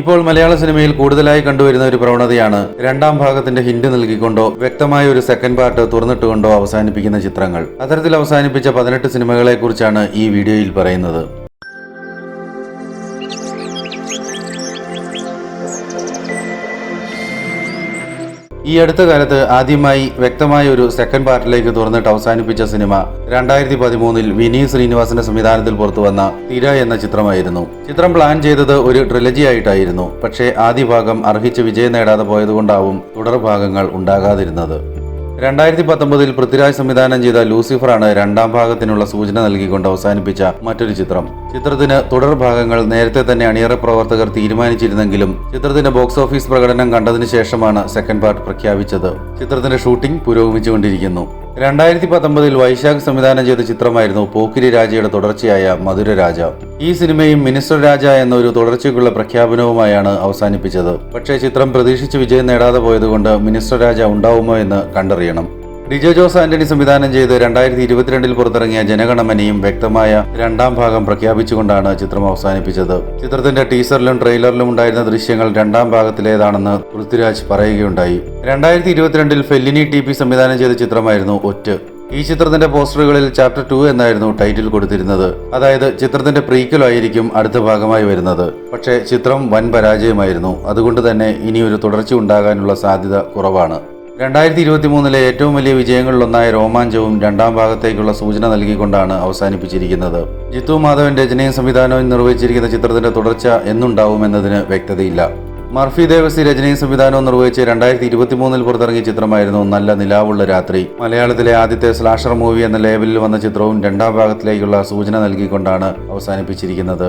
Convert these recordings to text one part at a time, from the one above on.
ഇപ്പോൾ മലയാള സിനിമയിൽ കൂടുതലായി കണ്ടുവരുന്ന ഒരു പ്രവണതയാണ് രണ്ടാം ഭാഗത്തിന്റെ ഹിന്റ് നൽകിക്കൊണ്ടോ വ്യക്തമായ ഒരു സെക്കൻഡ് പാർട്ട് തുറന്നിട്ടുകൊണ്ടോ അവസാനിപ്പിക്കുന്ന ചിത്രങ്ങൾ. അത്തരത്തിൽ അവസാനിപ്പിച്ച പതിനെട്ട് സിനിമകളെ കുറിച്ചാണ് ഈ വീഡിയോയിൽ പറയുന്നത്. ഈ അടുത്ത കാലത്ത് ആദ്യമായി വ്യക്തമായ ഒരു സെക്കൻഡ് പാർട്ടിലേക്ക് തുറന്നിട്ട് അവസാനിപ്പിച്ച സിനിമ രണ്ടായിരത്തി പതിമൂന്നിൽ വിനീത് ശ്രീനിവാസന്റെ സംവിധാനത്തിൽ പുറത്തുവന്ന തിര എന്ന ചിത്രമായിരുന്നു. ചിത്രം പ്ലാൻ ചെയ്തത് ഒരു ട്രിലജി ആയിട്ടായിരുന്നു. പക്ഷേ ആദ്യ ഭാഗം അർഹിച്ച് വിജയം നേടാതെ പോയതുകൊണ്ടാവും തുടർ ഭാഗങ്ങൾ ഉണ്ടാകാതിരുന്നത്. രണ്ടായിരത്തി പത്തൊമ്പതിൽ പൃഥ്വിരാജ് സംവിധാനം ചെയ്ത ലൂസിഫറാണ് രണ്ടാം ഭാഗത്തിനുള്ള സൂചന നൽകിക്കൊണ്ട് അവസാനിപ്പിച്ച മറ്റൊരു ചിത്രം. ചിത്രത്തിന് തുടർ ഭാഗങ്ങൾ നേരത്തെ തന്നെ അണിയറ പ്രവർത്തകർ തീരുമാനിച്ചിരുന്നെങ്കിലും ചിത്രത്തിന്റെ ബോക്സ് ഓഫീസ് പ്രകടനം കണ്ടതിന് ശേഷമാണ് സെക്കൻഡ് പാർട്ട് പ്രഖ്യാപിച്ചത്. ചിത്രത്തിന്റെ ഷൂട്ടിംഗ് പുരോഗമിച്ചുകൊണ്ടിരിക്കുന്നു. രണ്ടായിരത്തി പത്തൊമ്പതിൽ വൈശാഖ് സംവിധാനം ചെയ്ത ചിത്രമായിരുന്നു പോക്കിരി രാജയുടെ തുടർച്ചയായ മധുര രാജ. ഈ സിനിമയും മിനിസ്റ്റർ രാജ എന്ന ഒരു തുടർച്ചയ്ക്കുള്ള പ്രഖ്യാപനവുമായാണ് അവസാനിപ്പിച്ചത്. പക്ഷേ ചിത്രം പ്രതീക്ഷിച്ച് വിജയം നേടാതെ പോയതുകൊണ്ട് മിനിസ്റ്റർ രാജ ഉണ്ടാവുമോ എന്ന് കണ്ടറിയണം. ഡിജോ ജോസ് ആന്റണി സംവിധാനം ചെയ്ത് രണ്ടായിരത്തി ഇരുപത്തിരണ്ടിൽ പുറത്തിറങ്ങിയ ജനഗണമനയും വ്യക്തമായ രണ്ടാം ഭാഗം പ്രഖ്യാപിച്ചുകൊണ്ടാണ് ചിത്രം അവസാനിപ്പിച്ചത്. ചിത്രത്തിന്റെ ടീസറിലും ട്രെയിലറിലും ഉണ്ടായിരുന്ന ദൃശ്യങ്ങൾ രണ്ടാം ഭാഗത്തിലേതാണെന്ന് പൃഥ്വിരാജ് പറയുകയുണ്ടായി. രണ്ടായിരത്തി ഇരുപത്തിരണ്ടിൽ ഫെല്ലിനി ടി പി സംവിധാനം ചെയ്ത ചിത്രമായിരുന്നു ഒറ്റ. ഈ ചിത്രത്തിന്റെ പോസ്റ്ററുകളിൽ ചാപ്റ്റർ ടു എന്നായിരുന്നു ടൈറ്റിൽ കൊടുത്തിരുന്നത്. അതായത് ചിത്രത്തിന്റെ പ്രീക്വലായിരിക്കും അടുത്ത ഭാഗമായി വരുന്നത്. പക്ഷേ ചിത്രം വൻ പരാജയമായിരുന്നു. അതുകൊണ്ട് തന്നെ ഇനി ഒരു തുടർച്ച ഉണ്ടാകാനുള്ള സാധ്യത കുറവാണ്. രണ്ടായിരത്തി ഇരുപത്തി മൂന്നിലെ ഏറ്റവും വലിയ വിജയങ്ങളിലൊന്നായ രോമാഞ്ചവും രണ്ടാം ഭാഗത്തേക്കുള്ള സൂചന നൽകിക്കൊണ്ടാണ് അവസാനിപ്പിച്ചിരിക്കുന്നത്. ജിത്തു മാധവൻ രചനയും സംവിധാനവും നിർവഹിച്ചിരിക്കുന്ന ചിത്രത്തിന്റെ തുടർച്ച എന്നുണ്ടാവും എന്നതിന് വ്യക്തതയില്ല. മർഫി ദേവസി രചനയും സംവിധാനവും നിർവഹിച്ച് രണ്ടായിരത്തി ഇരുപത്തി മൂന്നിൽ പുറത്തിറങ്ങിയ ചിത്രമായിരുന്നു നല്ല നിലാവുള്ള രാത്രി. മലയാളത്തിലെ ആദ്യത്തെ സ്ലാഷർ മൂവി എന്ന ലേബലിൽ വന്ന ചിത്രവും രണ്ടാം ഭാഗത്തിലേക്കുള്ള സൂചന നൽകിക്കൊണ്ടാണ് അവസാനിപ്പിച്ചിരിക്കുന്നത്.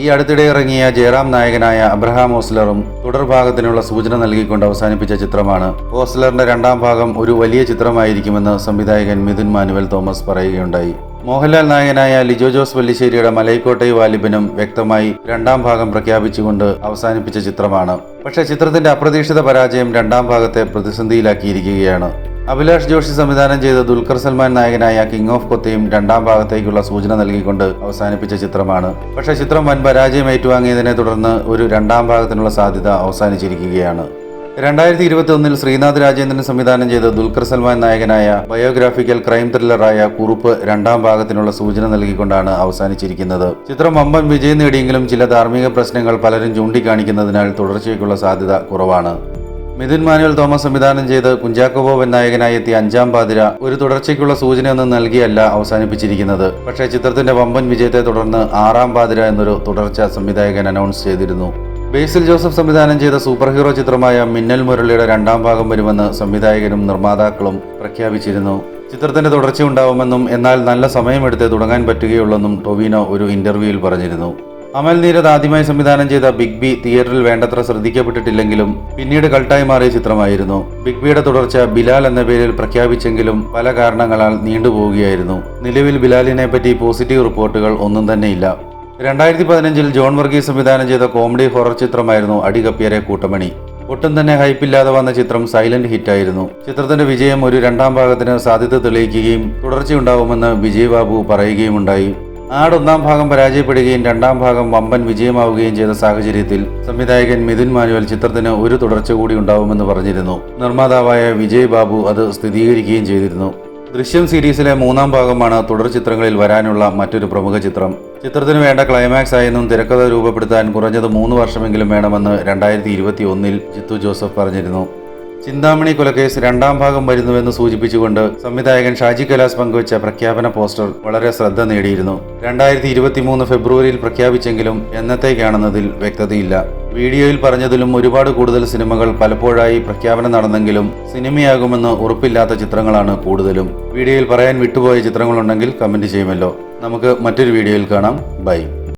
ഈ അടുത്തിടെ ഇറങ്ങിയ ജയറാം നായകനായ അബ്രഹാം ഓസ്ലറും തുടർഭാഗത്തിനുള്ള സൂചന നൽകിക്കൊണ്ട് അവസാനിപ്പിച്ച ചിത്രമാണ്. ഓസ്ലറിന്റെ രണ്ടാം ഭാഗം ഒരു വലിയ ചിത്രമായിരിക്കുമെന്ന് സംവിധായകൻ മിഥുൻ മാനുവൽ തോമസ് പറയുകയുണ്ടായി. മോഹൻലാൽ നായകനായ ലിജോ ജോസ് വല്ലിശ്ശേരിയുടെ മലൈക്കോട്ടൈ വാലിബനും വ്യക്തമായി രണ്ടാം ഭാഗം പ്രഖ്യാപിച്ചുകൊണ്ട് അവസാനിപ്പിച്ച ചിത്രമാണ്. പക്ഷേ ചിത്രത്തിന്റെ അപ്രതീക്ഷിത പരാജയം രണ്ടാം ഭാഗത്തെ പ്രതിസന്ധിയിലാക്കിയിരിക്കുകയാണ്. അഭിലാഷ് ജോഷി സംവിധാനം ചെയ്ത ദുൽഖർ സൽമാൻ നായകനായ കിങ് ഓഫ് കൊത്തയും രണ്ടാം ഭാഗത്തേക്കുള്ള സൂചന നൽകിക്കൊണ്ട് അവസാനിപ്പിച്ച ചിത്രമാണ്. പക്ഷേ ചിത്രം വൻ പരാജയം ഏറ്റുവാങ്ങിയതിനെ തുടർന്ന് ഒരു രണ്ടാം ഭാഗത്തിനുള്ള സാധ്യത അവസാനിച്ചിരിക്കുകയാണ്. രണ്ടായിരത്തി ഇരുപത്തി ഒന്നിൽ ശ്രീനാഥ് രാജേന്ദ്രൻ സംവിധാനം ചെയ്ത ദുൽഖർ സൽമാൻ നായകനായ ബയോഗ്രാഫിക്കൽ ക്രൈം ത്രില്ലറായ കുറുപ്പ് രണ്ടാം ഭാഗത്തിനുള്ള സൂചന നൽകിക്കൊണ്ടാണ് അവസാനിച്ചിരിക്കുന്നത്. ചിത്രം വമ്പൻ വിജയം നേടിയെങ്കിലും ചില ധാർമ്മിക പ്രശ്നങ്ങൾ പലരും ചൂണ്ടിക്കാണിക്കുന്നതിനാൽ തുടർച്ചയ്ക്കുള്ള സാധ്യത കുറവാണ്. മിഥുൻ മാനുവൽ തോമസ് സംവിധാനം ചെയ്ത് കുഞ്ചാക്കോ ബോബൻ നായകനായി എത്തിയ അഞ്ചാം പാതിര ഒരു തുടർച്ചയ്ക്കുള്ള സൂചനയൊന്നും നൽകിയല്ല അവസാനിപ്പിച്ചിരിക്കുന്നത്. പക്ഷേ ചിത്രത്തിന്റെ വമ്പൻ വിജയത്തെ തുടർന്ന് ആറാം പാതിര എന്നൊരു തുടർച്ച സംവിധായകൻ അനൗൺസ് ചെയ്തിരുന്നു. ബേസിൽ ജോസഫ് സംവിധാനം ചെയ്ത സൂപ്പർ ഹീറോ ചിത്രമായ മിന്നൽ മുരളിയുടെ രണ്ടാം ഭാഗം വരുമെന്ന് സംവിധായകനും നിർമ്മാതാക്കളും പ്രഖ്യാപിച്ചിരുന്നു. ചിത്രത്തിന്റെ തുടർച്ച ഉണ്ടാവുമെന്നും എന്നാൽ നല്ല സമയമെടുത്തേ തുടങ്ങാൻ പറ്റുകയുള്ളെന്നും ടൊവിനോ ഒരു ഇന്റർവ്യൂവിൽ പറഞ്ഞിരുന്നു. അമൽ നീരദ് ആദ്യമായി സംവിധാനം ചെയ്ത ബിഗ് ബി തിയേറ്ററിൽ വേണ്ടത്ര ശ്രദ്ധിക്കപ്പെട്ടിട്ടില്ലെങ്കിലും പിന്നീട് കൾട്ടായി മാറിയ ചിത്രമായിരുന്നു. ബിഗ് ബിയുടെ തുടർച്ച ബിലാൽ എന്ന പേരിൽ പ്രഖ്യാപിച്ചെങ്കിലും പല കാരണങ്ങളാൽ നീണ്ടുപോവുകയായിരുന്നു. നിലവിൽ ബിലാലിനെ പറ്റി പോസിറ്റീവ് റിപ്പോർട്ടുകൾ ഒന്നും തന്നെയില്ല. രണ്ടായിരത്തി പതിനഞ്ചിൽ ജോൺ വർഗീസ് സംവിധാനം ചെയ്ത കോമഡി ഹൊറർ ചിത്രമായിരുന്നു അടികപ്പിയരെ കൂട്ടമണി. ഒട്ടും തന്നെ ഹൈപ്പില്ലാതെ വന്ന ചിത്രം സൈലന്റ് ഹിറ്റായിരുന്നു. ചിത്രത്തിന്റെ വിജയം ഒരു രണ്ടാം ഭാഗത്തിന് സാധ്യത തെളിയിക്കുകയും തുടർച്ചയുണ്ടാവുമെന്ന് വിജയ് ബാബു പറയുകയുമുണ്ടായി. ആട് ഒന്നാം ഭാഗം പരാജയപ്പെടുകയും രണ്ടാം ഭാഗം വമ്പൻ വിജയമാവുകയും ചെയ്ത സാഹചര്യത്തിൽ സംവിധായകൻ മിഥുൻ മാനുവൽ ചിത്രത്തിന് ഒരു തുടർച്ച കൂടി ഉണ്ടാവുമെന്ന് പറഞ്ഞിരുന്നു. നിർമ്മാതാവായ വിജയ് ബാബു അത് സ്ഥിരീകരിക്കുകയും ചെയ്തിരുന്നു. ദൃശ്യം സീരീസിലെ മൂന്നാം ഭാഗമാണ് തുടർ ചിത്രങ്ങളിൽ വരാനുള്ള മറ്റൊരു പ്രമുഖ ചിത്രം. ചിത്രത്തിന് വേണ്ട ക്ലൈമാക്സ് ആയെന്നും തിരക്കഥ രൂപപ്പെടുത്താൻ കുറഞ്ഞത് മൂന്ന് വർഷമെങ്കിലും വേണമെന്ന് രണ്ടായിരത്തി ഇരുപത്തി ഒന്നിൽ ജിത്തു ജോസഫ് പറഞ്ഞിരുന്നു. ചിന്താമണി കൊലക്കേസ് രണ്ടാം ഭാഗം വരുന്നുവെന്ന് സൂചിപ്പിച്ചുകൊണ്ട് സംവിധായകൻ ഷാജി കലാസ് പങ്കുവച്ച പ്രഖ്യാപന പോസ്റ്റർ വളരെ ശ്രദ്ധ നേടിയിരുന്നു. രണ്ടായിരത്തി ഇരുപത്തി മൂന്ന് ഫെബ്രുവരിയിൽ പ്രഖ്യാപിച്ചെങ്കിലും എന്നത്തേക്കാണെന്നതിൽ വ്യക്തതയില്ല. വീഡിയോയിൽ പറഞ്ഞതിലും ഒരുപാട് കൂടുതൽ സിനിമകൾ പലപ്പോഴായി പ്രഖ്യാപനം നടന്നെങ്കിലും സിനിമയാകുമെന്ന് ഉറപ്പില്ലാത്ത ചിത്രങ്ങളാണ് കൂടുതലും. വീഡിയോയിൽ പറയാൻ വിട്ടുപോയ ചിത്രങ്ങളുണ്ടെങ്കിൽ കമന്റ് ചെയ്യുമല്ലോ. നമുക്ക് മറ്റൊരു വീഡിയോയിൽ കാണാം. ബൈ.